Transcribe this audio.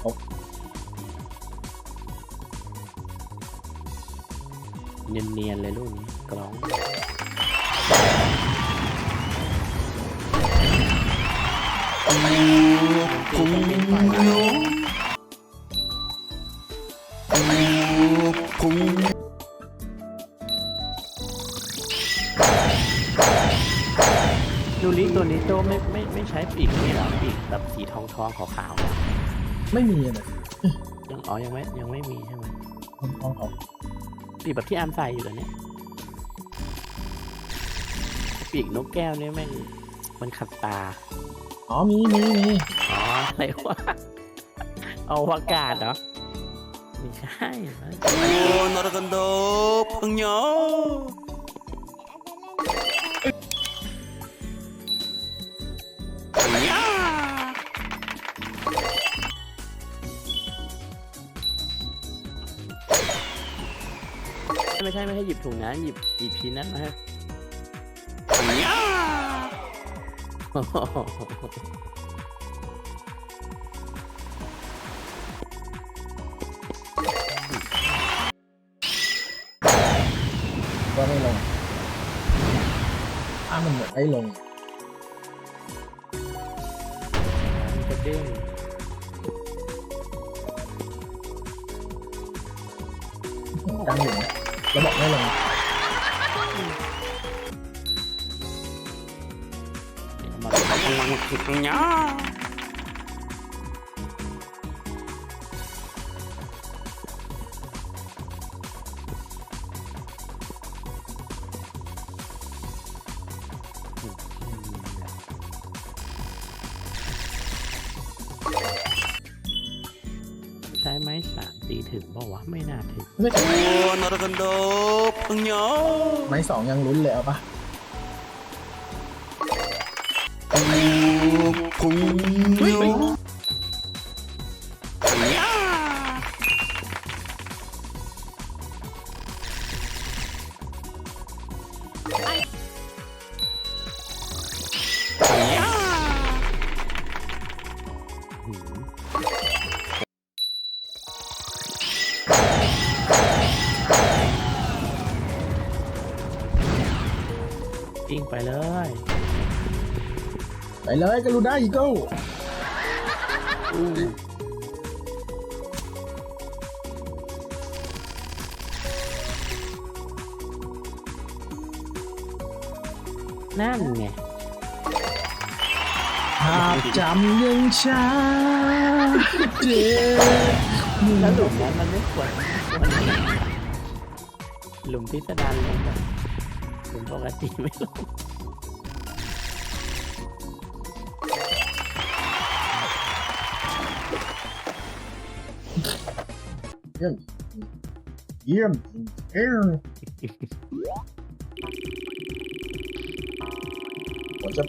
ครบเนียนๆเลยลูกนี้กล้อง ดูลิตัวนี้โจไม่ไม่ไม่ใช้ปีกนี่หรอปีกแบบสีทองทองขาวไม่มีเลยยังอ๋อยังไม่ยังไม่มีใช่ไหมทองทองปีกแบบที่อัมใส่อยู่เหรอเนี้ยปีกนกแก้วเนี่ยแม่งมันขัดตา อ๋อมีมีมีอ๋ออะไรวะเอาอวกาศเหรอไม่ใช่โอ้นรกันโดพังยอ ไม่ใช่ไม่ให้หยิบถุงนะหยิบหยิบชิ้นนั้นมาให้ก็ไม่ลงถ้ามันเหมือนได้ลง อยู่นะแล้วบอก ไม่สามตีถึงบอกว่าไม่น่าถึงนอร์กันโดปังยอไม่สองยังลุ้นเลยเอาปะพุง กิ้งไปเลย ไปเลยกรูด้าอีโก้นั่นไงภาพจำยังช้าเจ็บแล้วหลุมนั้นมันไม่ควรควรหลุมพิสดารลงแบ บหลุมปกติไม่ลงเยี่ยมเยี่ยมเยี่ยมผมจะ